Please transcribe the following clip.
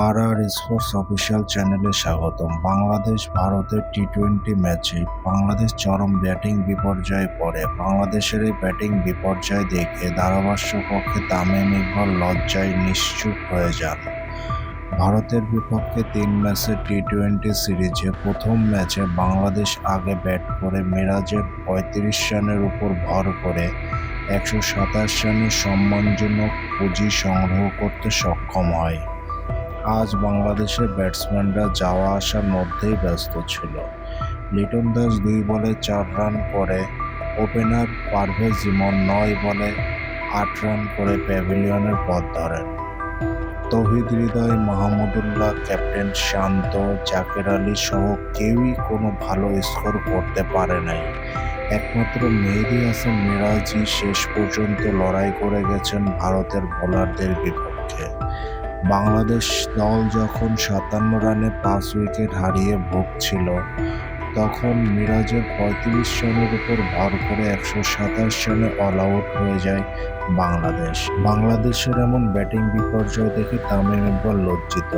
আর আর sports official চ্যানেলে স্বাগতম। বাংলাদেশ ভারতের টি টোয়েন্টি ম্যাচে বাংলাদেশ চরম ব্যাটিং বিপর্যয়ে পড়ে। বাংলাদেশের এই ব্যাটিং বিপর্যয় দেখে ধারাভাষ্য পক্ষে তামিম ইকবাল লজ্জায় নিশ্চুপ হয়ে যান। ভারতের বিপক্ষে তিন ম্যাচের টি টোয়েন্টি সিরিজে প্রথম ম্যাচে বাংলাদেশ আগে ব্যাট করে মিরাজের পঁয়ত্রিশ রানের উপর ভর করে একশো সাতাশ রানের সম্মানজনক পুঁজি সংগ্রহ করতে সক্ষম হয়। আজ বাংলাদেশের ব্যাটসম্যানরা যাওয়া আসার মধ্যেই ব্যস্ত ছিল। লিটন দাস দুই বলে চার রান করে, ওপেনার পারভেজ ইমন নয় বলে আট রান করে প্যাভিলিয়নের পথ ধরেন। তৌহিদ হৃদয়, মাহমুদুল্লাহ, ক্যাপ্টেন শান্ত, জাকের আলী সহ কেউই কোনো ভালো স্কোর করতে পারে নাই। একমাত্র মেহেদি হাসান মিরাজই শেষ পর্যন্ত লড়াই করে গেছেন ভারতের বোলারদের বিপক্ষে। বাংলাদেশ দল যখন সাতান্ন রানে পাঁচ উইকেট হারিয়ে ভুগছিল, তখন মিরাজের পঁয়ত্রিশ রানের উপর ভর করে একশো সাতাশ রানে অল আউট হয়ে যায় বাংলাদেশ। বাংলাদেশের এমন ব্যাটিং বিপর্যয় দেখে তামিম ইকবাল লজ্জিত।